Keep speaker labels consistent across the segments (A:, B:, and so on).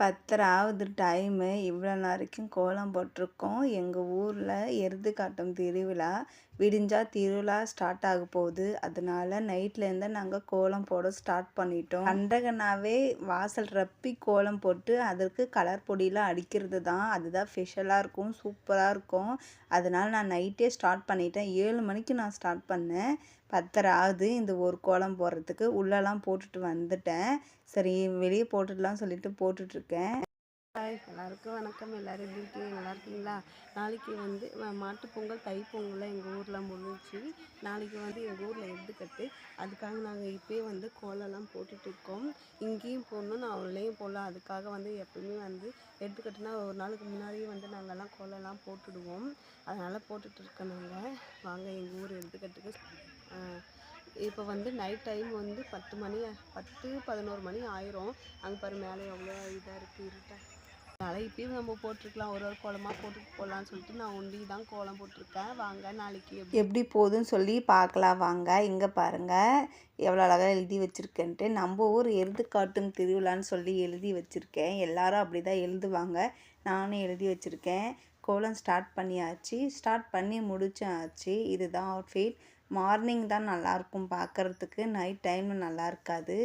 A: பத்தராவது time இவ்வளோ நாளைக்கும் கோலம் போட்டிருக்கோம் எங்கள் ஊரில் எருது காட்டும் திருவிழா விடிஞ்சால் திருவிழா ஸ்டார்ட் ஆக போகுது அதனால நைட்லேருந்து நாங்கள் கோலம் போட ஸ்டார்ட் பண்ணிட்டோம் கண்டகனாவே வாசல் ரப்பி கோலம் போட்டு அதற்கு கலர் பொடியெலாம் அடிக்கிறது தான் அதுதான் ஸ்பெஷலாக இருக்கும் சூப்பராக இருக்கும் அதனால் நான் நைட்டே ஸ்டார்ட் பண்ணிட்டேன் ஏழு மணிக்கு நான் ஸ்டார்ட் பண்ணேன் பத்தரை ஆகுது இந்த ஒரு கோலம் போடுறதுக்கு உள்ளெல்லாம் போட்டுட்டு வந்துட்டேன் சரி வெளியே போட்டுடலாம் சொல்லிட்டு போட்டுட்ருக்கேன் ஹாய் எல்லாருக்கும் வணக்கம் எல்லோரும் எப்படி இருக்கீங்க நல்லா இருக்கீங்களா நாளைக்கு வந்து மாட்டுப்பொங்கல் தைப்பொங்கலாம் எங்கள் ஊரில் முடிஞ்சு நாளைக்கு வந்து எங்கள் ஊரில் எடுத்துக்கட்டு அதுக்காக நாங்கள் இப்போயே வந்து கோலெல்லாம் போட்டுட்டு இருக்கோம் இங்கேயும் போடணும் நான் போடலாம் அதுக்காக வந்து எப்பயுமே வந்து எடுத்துக்கட்டுனா ஒரு நாளுக்கு முன்னாடியே வந்து நாங்கள்லாம் கோலெல்லாம் போட்டுடுவோம் அதனால் போட்டுட்டு இருக்கோம் நாங்கள் வாங்க எங்கள் ஊர் எடுத்துக்கட்டுக்கு இப்போ வந்து நைட் டைம் வந்து பத்து மணி பத்து பதினோரு மணி ஆயிரும் அங்கே பாரு மேலே எவ்வளோ இதாக இருக்குது இருட்டா இப்பயும் நம்ம போட்டிருக்கலாம் ஒரு ஒரு கோலமாக போட்டு போகலான்னு சொல்லிட்டு நான் ஒண்டி தான் கோலம் போட்டிருக்கேன் வாங்க நாளைக்கு எப்படி போகுதுன்னு சொல்லி பார்க்கலாம் வாங்க இங்கே பாருங்கள் எவ்வளோ அழகாக எழுதி வச்சுருக்கேன்ட்டு நம்ம ஊர் எழுது காட்டும் திருவிழான்னு சொல்லி எழுதி வச்சுருக்கேன் எல்லாரும் அப்படி தான் எழுதுவாங்க நானும் எழுதி வச்சுருக்கேன் கோலம் ஸ்டார்ட் பண்ணியாச்சு ஸ்டார்ட் பண்ணி முடிச்சாச்சு இதுதான் அவுட்ஃபிட் மார்னிங் தான் நல்லாயிருக்கும் பார்க்குறதுக்கு நைட் டைமில் நல்லா இருக்காது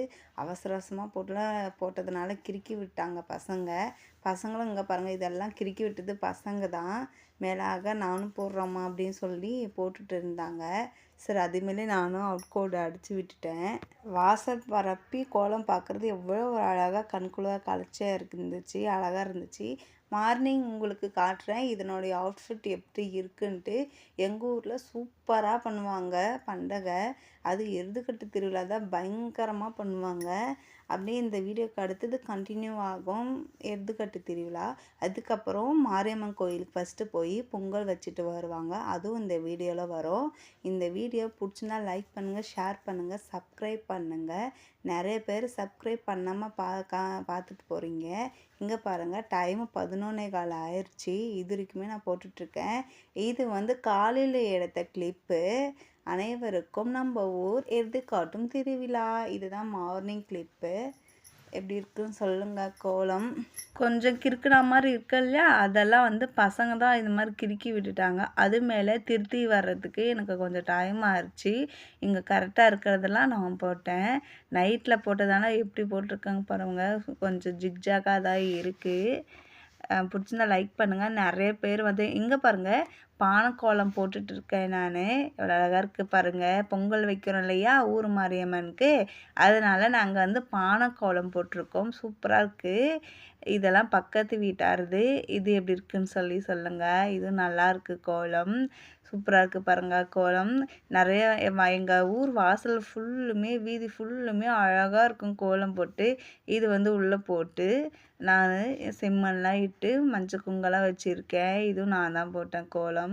A: அவசர அவசரமாக போட்டுலாம் போட்டதுனால கிறுக்கி விட்டாங்க பசங்க பசங்களும் இங்கே பாருங்கள் இதெல்லாம் கிறுக்கி விட்டது பசங்க தான் மேலாக நானும் போடுறோம்மா அப்படின்னு சொல்லி போட்டுட்டு இருந்தாங்க சரி அதுமாரி நானும் அவுட் கோடு அடித்து விட்டுட்டேன் வாசல் பரப்பி கோலம் பார்க்குறது எவ்வளோ ஒரு அழகாக கண்குழுவாக களைச்சியாக இருந்துச்சு அழகாக இருந்துச்சு மார்னிங் உங்களுக்கு காட்டுறேன் இதனுடைய அவுட்ஃபிட் எப்படி இருக்குன்ட்டு எங்கள் ஊரில் சூப்பராக பண்ணுவாங்க பண்டகை அது எருதுக்கட்டு திருவிழா தான் பயங்கரமாக பண்ணுவாங்க அப்படியே இந்த வீடியோக்கு அடுத்தது கண்டினியூ ஆகும் எருதுக்கட்டு திருவிழா அதுக்கப்புறம் மாரியம்மன் கோயிலுக்கு ஃபஸ்ட்டு போய் பொங்கல் வச்சுட்டு வருவாங்க அதுவும் இந்த வீடியோவில் வரும் இந்த வீடியோ பிடிச்சினா லைக் பண்ணுங்கள் ஷேர் பண்ணுங்கள் சப்ஸ்கிரைப் பண்ணுங்கள் நிறைய பேர் சப்ஸ்கிரைப் பண்ணாமல் பா கா பார்த்துட்டு போகிறீங்க இங்கே பாருங்கள் டைமு பதினொன்று ஒன்னொன்னே கால் ஆயிடுச்சு இது வரைக்குமே நான் போட்டுட்ருக்கேன் இது வந்து காலையில் எடுத்த கிளிப்பு அனைவருக்கும் நம்ம ஊர் எது காட்டும் திருவிழா இதுதான் மார்னிங் கிளிப்பு எப்படி இருக்குன்னு சொல்லுங்கள் கோலம் கொஞ்சம் கிறுக்கிற மாதிரி இருக்கு இல்லையா அதெல்லாம் வந்து பசங்க தான் இது மாதிரி கிறுக்கி விட்டுட்டாங்க அது மேலே திருத்தி வர்றதுக்கு எனக்கு கொஞ்சம் டைம் ஆயிடுச்சு இங்கே கரெக்டாக இருக்கிறதெல்லாம் நான் போட்டேன் நைட்டில் போட்டதானே எப்படி போட்டிருக்காங்க பாருங்கள் கொஞ்சம் ஜிக்ஜாக்காக தான் இருக்குது பிடிச்சிருந்தா லைக் பண்ணுங்கள் நிறைய பேர் வந்து இங்கே பாருங்கள் பானை கோலம் போட்டுட்டு இருக்கேன் நான் இவ்வளோ அழகாக இருக்குது பாருங்கள் பொங்கல் வைக்கிறோம் இல்லையா ஊர் மாரியம்மனுக்கு அதனால் நாங்கள் வந்து கோலம் போட்டிருக்கோம் சூப்பராக இருக்குது இதெல்லாம் பக்கத்து வீட்டாருது இது எப்படி இருக்குன்னு சொல்லி சொல்லுங்கள் இது இருக்குது கோலம் சூப்பராக இருக்குது பாருங்கள் கோலம் நிறைய எங்கள் ஊர் வாசல் ஃபுல்லுமே வீதி ஃபுல்லுமே அழகாக இருக்கும் கோலம் போட்டு இது வந்து உள்ளே போட்டு நான் செம்மண்லாம் இட்டு மஞ்சள் குங்கெல்லாம் வச்சுருக்கேன் இதுவும் நான் தான் போட்டேன் கோலம்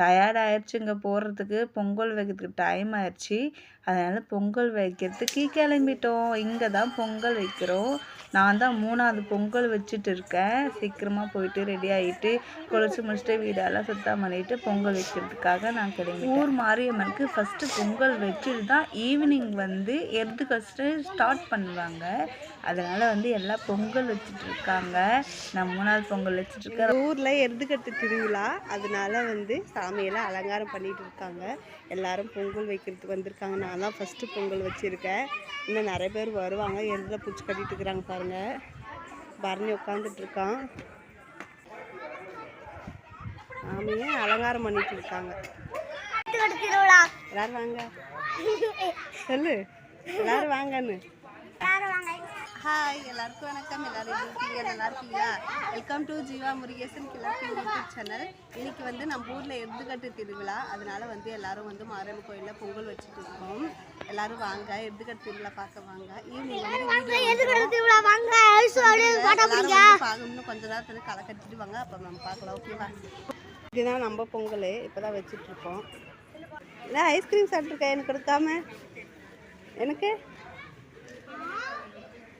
A: டயர்ட் இங்கே போகிறதுக்கு பொங்கல் வைக்கிறதுக்கு டைம் ஆயிடுச்சு அதனால் பொங்கல் வைக்கிறதுக்கு கிளம்பிட்டோம் இங்கே தான் பொங்கல் வைக்கிறோம் நான் தான் மூணாவது பொங்கல் வச்சுட்டு இருக்கேன் சீக்கிரமாக போயிட்டு ரெடி ஆகிட்டு குளிச்சு முடிச்சுட்டு வீடெல்லாம் சுத்தம் பண்ணிவிட்டு பொங்கல் வைக்கிறதுக்காக நான் கிளம்பி ஊர் மாரியம்மனுக்கு ஃபஸ்ட்டு பொங்கல் வச்சுட்டு தான் ஈவினிங் வந்து எடுத்து ஃபஸ்ட்டு ஸ்டார்ட் பண்ணுவாங்க அதனால் வந்து எல்லாம் பொங்கல் வச்சுட்டு இருக்காங்க நான் மூணாவது பொங்கல் வச்சுட்டு இருக்கேன் ஊரில் எடுத்துக்கிறது திருவிழா அதனால் வந்து சாமியெல்லாம் அலங்காரம் பண்ணிகிட்டு இருக்காங்க எல்லாரும் பொங்கல் வைக்கிறதுக்கு வந்திருக்காங்க நான் தான் ஃபஸ்ட்டு பொங்கல் வச்சுருக்கேன் இன்னும் நிறைய பேர் வருவாங்க எதில் பூச்சி கட்டிட்டு இருக்கிறாங்க பாருங்கள் பரணி உட்காந்துட்டு இருக்கான் சாமியை அலங்காரம் பண்ணிட்டு இருக்காங்க எல்லாரும் வாங்க சொல்லு எல்லாரும் வாங்கன்னு ஹாய் எல்லாருக்கும் வணக்கம் எல்லாரும் இருக்கீங்க நல்லா இருக்கீங்களா வெல்கம் டு ஜீவா முருகேசன் கிழக்கு யூடியூப் சேனல் இன்றைக்கி வந்து நம்ம ஊரில் எடுத்துக்கட்டு திருவிழா அதனால் வந்து எல்லோரும் வந்து மாரியம்மன் கோயிலில் பொங்கல் வச்சுட்டு இருக்கோம் எல்லோரும் வாங்க எடுத்துக்கட்டு திருவிழா பார்க்க வாங்க ஈவினிங்
B: வந்து பார்க்கணும்னு
A: கொஞ்ச நேரத்தில் களை கட்டிட்டு வாங்க அப்புறம் நம்ம பார்க்கலாம் ஓகேவா இதுதான் நம்ம பொங்கல் இப்போ தான் வச்சுட்ருக்கோம் ஏன்னா ஐஸ்கிரீம் சாப்பிட்ருக்கேன் எனக்கு எடுக்காமல் எனக்கு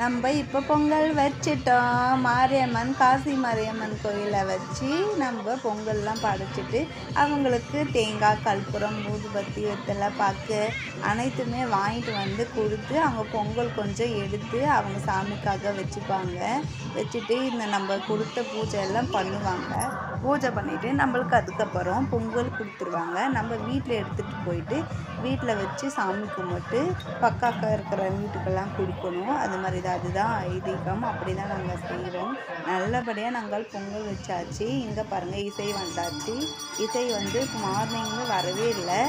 A: நம்ம இப்போ பொங்கல் வச்சுட்டோம் மாரியம்மன் காசி மாரியம்மன் கோயிலை வச்சு நம்ம பொங்கல்லாம் படைச்சிட்டு அவங்களுக்கு தேங்காய் கற்பூரம் ஊதுபத்தி வெத்தலை பாக்கு அனைத்துமே வாங்கிட்டு வந்து கொடுத்து அவங்க பொங்கல் கொஞ்சம் எடுத்து அவங்க சாமிக்காக வச்சுப்பாங்க வச்சுட்டு இந்த நம்ம கொடுத்த பூஜை எல்லாம் பண்ணுவாங்க பூஜை பண்ணிவிட்டு நம்மளுக்கு அதுக்கப்புறம் பொங்கல் கொடுத்துருவாங்க நம்ம வீட்டில் எடுத்துகிட்டு போயிட்டு வீட்டில் வச்சு சாமி கும்பிட்டு பக்கம் இருக்கிற வீட்டுக்கெல்லாம் கொடுக்கணும் அது மாதிரி தான் அதுதான் ஐதீகம் அப்படி தான் நாங்கள் செய்கிறோம் நல்லபடியாக நாங்கள் பொங்கல் வச்சாச்சு இங்கே பாருங்கள் இசை வந்தாச்சு இசை வந்து மார்னிங்கு வரவே இல்லை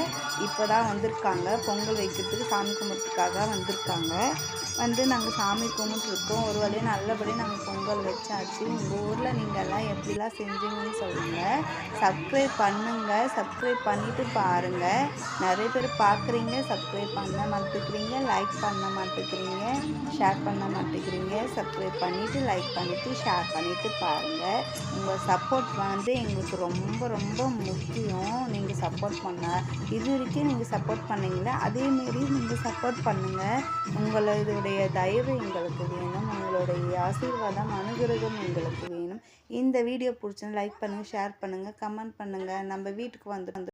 A: இப்போ தான் வந்திருக்காங்க பொங்கல் வைக்கிறதுக்கு சாமி கும்பிட்றதுக்காக வந்திருக்காங்க வந்து நாங்கள் சாமி கும்பிட்ருக்கோம் ஒரு வழியாக நல்லபடியாக நாங்கள் பொங்கல் வச்சாச்சு உங்கள் ஊரில் நீங்கள்லாம் எப்படிலாம் செஞ்சீங்கன்னு சொல்லுங்கள் சப்ஸ்கிரைப் பண்ணுங்கள் சப்ஸ்கிரைப் பண்ணிவிட்டு பாருங்கள் நிறைய பேர் பார்க்குறீங்க சப்ஸ்கிரைப் பண்ண மாட்டேக்கிறீங்க லைக் பண்ண மாட்டேங்கிறீங்க ஷேர் பண்ண மாட்டேங்கிறீங்க சப்ஸ்கிரைப் பண்ணிவிட்டு லைக் பண்ணிவிட்டு ஷேர் பண்ணிவிட்டு பாருங்கள் உங்கள் சப்போர்ட் வந்து எங்களுக்கு ரொம்ப ரொம்ப முக்கியம் நீங்கள் சப்போர்ட் பண்ண இது வரைக்கும் நீங்கள் சப்போர்ட் பண்ணீங்களா அதேமாரி நீங்கள் சப்போர்ட் பண்ணுங்கள் உங்களோட உங்களுடைய தயவு எங்களுக்கு வேணும் உங்களுடைய ஆசீர்வாதம் அனுகிரகம் எங்களுக்கு வேணும் இந்த வீடியோ பிடிச்சுன்னு லைக் பண்ணுங்கள் ஷேர் பண்ணுங்கள் கமெண்ட் பண்ணுங்கள் நம்ம வீட்டுக்கு வந்து